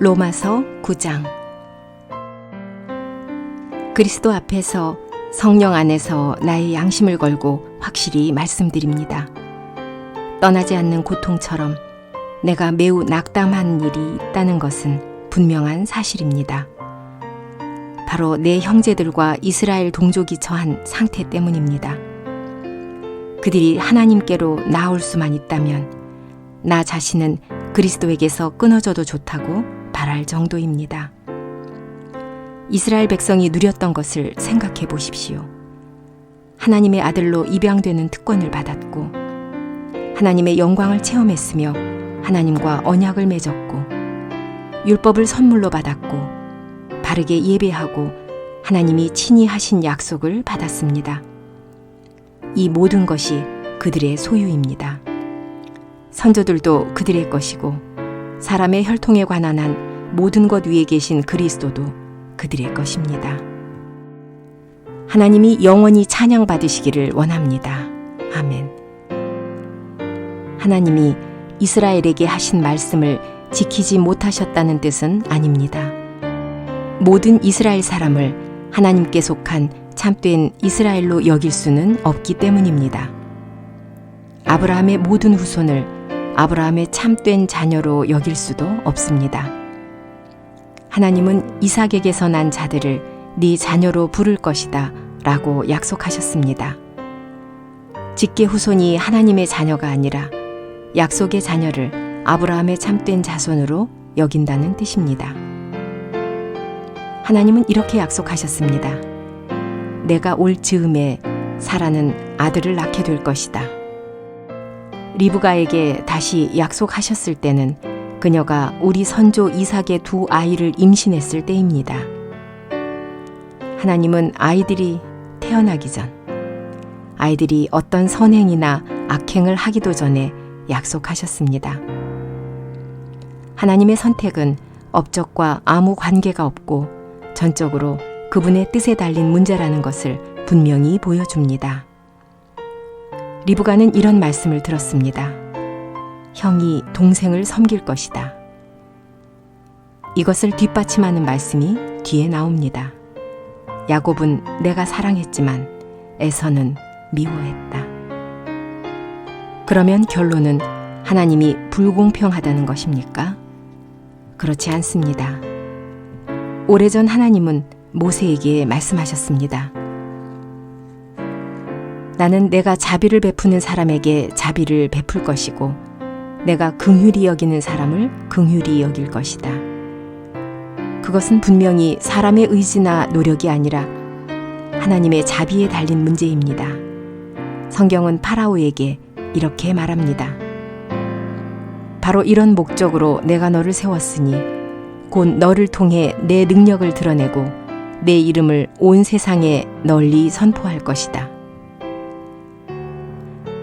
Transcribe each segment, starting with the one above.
로마서 9장 그리스도 앞에서 성령 안에서 나의 양심을 걸고 확실히 말씀드립니다. 떠나지 않는 고통처럼 내가 매우 낙담한 일이 있다는 것은 분명한 사실입니다. 바로 내 형제들과 이스라엘 동족이 처한 상태 때문입니다. 그들이 하나님께로 나올 수만 있다면 나 자신은 그리스도에게서 끊어져도 좋다고 바랄 정도입니다. 이스라엘 백성이 누렸던 것을 생각해 보십시오. 하나님의 아들로 입양되는 특권을 받았고, 하나님의 영광을 체험했으며, 하나님과 언약을 맺었고, 율법을 선물로 받았고, 바르게 예배하고, 하나님이 친히 하신 약속을 받았습니다. 이 모든 것이 그들의 소유입니다. 선조들도 그들의 것이고, 사람의 혈통에 관한 한 모든 것 위에 계신 그리스도도 그들의 것입니다. 하나님이 영원히 찬양받으시기를 원합니다. 아멘. 하나님이 이스라엘에게 하신 말씀을 지키지 못하셨다는 뜻은 아닙니다. 모든 이스라엘 사람을 하나님께 속한 참된 이스라엘로 여길 수는 없기 때문입니다. 아브라함의 모든 후손을 아브라함의 참된 자녀로 여길 수도 없습니다. 하나님은 이삭에게서 난 자들을 네 자녀로 부를 것이다 라고 약속하셨습니다. 직계 후손이 하나님의 자녀가 아니라 약속의 자녀를 아브라함의 참된 자손으로 여긴다는 뜻입니다. 하나님은 이렇게 약속하셨습니다. 내가 올 즈음에 사라는 아들을 낳게 될 것이다. 리브가에게 다시 약속하셨을 때는 그녀가 우리 선조 이삭의 두 아이를 임신했을 때입니다. 하나님은 아이들이 태어나기 전, 아이들이 어떤 선행이나 악행을 하기도 전에 약속하셨습니다. 하나님의 선택은 업적과 아무 관계가 없고 전적으로 그분의 뜻에 달린 문제라는 것을 분명히 보여줍니다. 리브가는 이런 말씀을 들었습니다. 형이 동생을 섬길 것이다. 이것을 뒷받침하는 말씀이 뒤에 나옵니다. 야곱은 내가 사랑했지만 에서는 미워했다. 그러면 결론은 하나님이 불공평하다는 것입니까? 그렇지 않습니다. 오래전 하나님은 모세에게 말씀하셨습니다. 나는 내가 자비를 베푸는 사람에게 자비를 베풀 것이고 내가 긍휼히 여기는 사람을 긍휼히 여길 것이다. 그것은 분명히 사람의 의지나 노력이 아니라 하나님의 자비에 달린 문제입니다. 성경은 파라오에게 이렇게 말합니다. 바로 이런 목적으로 내가 너를 세웠으니 곧 너를 통해 내 능력을 드러내고 내 이름을 온 세상에 널리 선포할 것이다.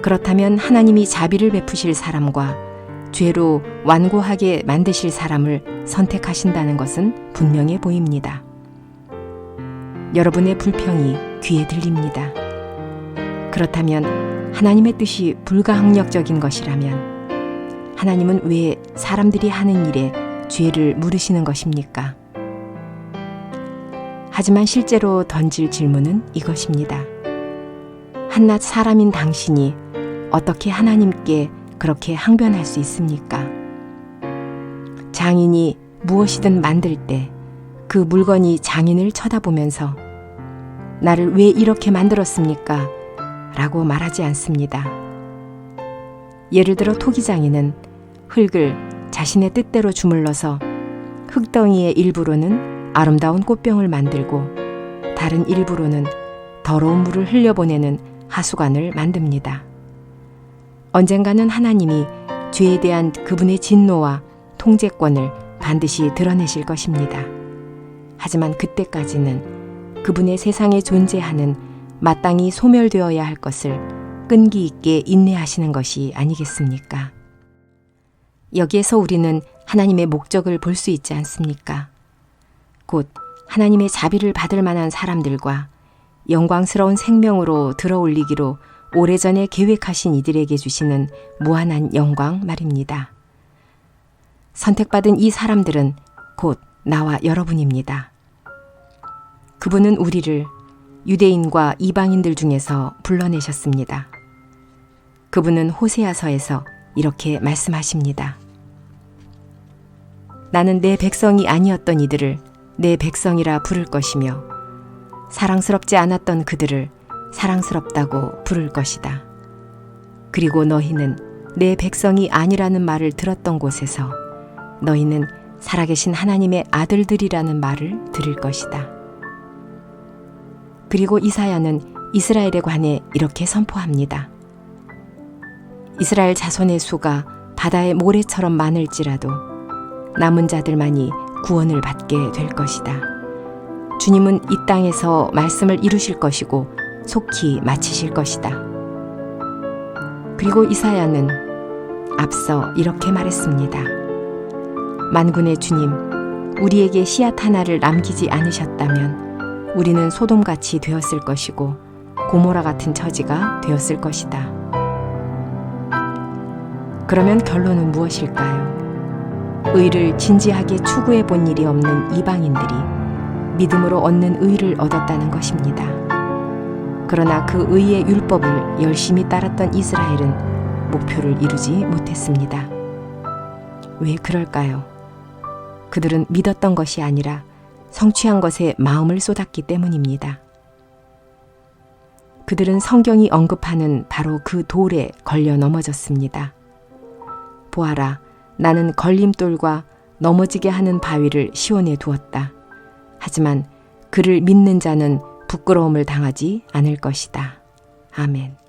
그렇다면 하나님이 자비를 베푸실 사람과 죄로 완고하게 만드실 사람을 선택하신다는 것은 분명해 보입니다. 여러분의 불평이 귀에 들립니다. 그렇다면 하나님의 뜻이 불가항력적인 것이라면 하나님은 왜 사람들이 하는 일에 죄를 물으시는 것입니까? 하지만 실제로 던질 질문은 이것입니다. 한낱 사람인 당신이 어떻게 하나님께 그렇게 항변할 수 있습니까? 장인이 무엇이든 만들 때 그 물건이 장인을 쳐다보면서 나를 왜 이렇게 만들었습니까? 라고 말하지 않습니다. 예를 들어 토기장인은 흙을 자신의 뜻대로 주물러서 흙덩이의 일부로는 아름다운 꽃병을 만들고 다른 일부로는 더러운 물을 흘려보내는 하수관을 만듭니다. 언젠가는 하나님이 죄에 대한 그분의 진노와 통제권을 반드시 드러내실 것입니다. 하지만 그때까지는 그분의 세상에 존재하는 마땅히 소멸되어야 할 것을 끈기 있게 인내하시는 것이 아니겠습니까? 여기에서 우리는 하나님의 목적을 볼 수 있지 않습니까? 곧 하나님의 자비를 받을 만한 사람들과 영광스러운 생명으로 들어올리기로 오래전에 계획하신 이들에게 주시는 무한한 영광 말입니다. 선택받은 이 사람들은 곧 나와 여러분입니다. 그분은 우리를 유대인과 이방인들 중에서 불러내셨습니다. 그분은 호세아서에서 이렇게 말씀하십니다. 나는 내 백성이 아니었던 이들을 내 백성이라 부를 것이며 사랑스럽지 않았던 그들을 사랑스럽다고 부를 것이다. 그리고 너희는 내 백성이 아니라는 말을 들었던 곳에서 너희는 살아계신 하나님의 아들들이라는 말을 들을 것이다. 그리고 이사야는 이스라엘에 관해 이렇게 선포합니다. 이스라엘 자손의 수가 바다의 모래처럼 많을지라도 남은 자들만이 구원을 받게 될 것이다. 주님은 이 땅에서 말씀을 이루실 것이고 속히 마치실 것이다. 그리고 이사야는 앞서 이렇게 말했습니다. 만군의 주님, 우리에게 씨앗 하나를 남기지 않으셨다면 우리는 소돔같이 되었을 것이고 고모라 같은 처지가 되었을 것이다. 그러면 결론은 무엇일까요? 의를 진지하게 추구해 본 일이 없는 이방인들이 믿음으로 얻는 의를 얻었다는 것입니다. 그러나 그 의의 율법을 열심히 따랐던 이스라엘은 목표를 이루지 못했습니다. 왜 그럴까요? 그들은 믿었던 것이 아니라 성취한 것에 마음을 쏟았기 때문입니다. 그들은 성경이 언급하는 바로 그 돌에 걸려 넘어졌습니다. 보아라, 나는 걸림돌과 넘어지게 하는 바위를 시원해 두었다. 하지만 그를 믿는 자는 부끄러움을 당하지 않을 것이다. 아멘.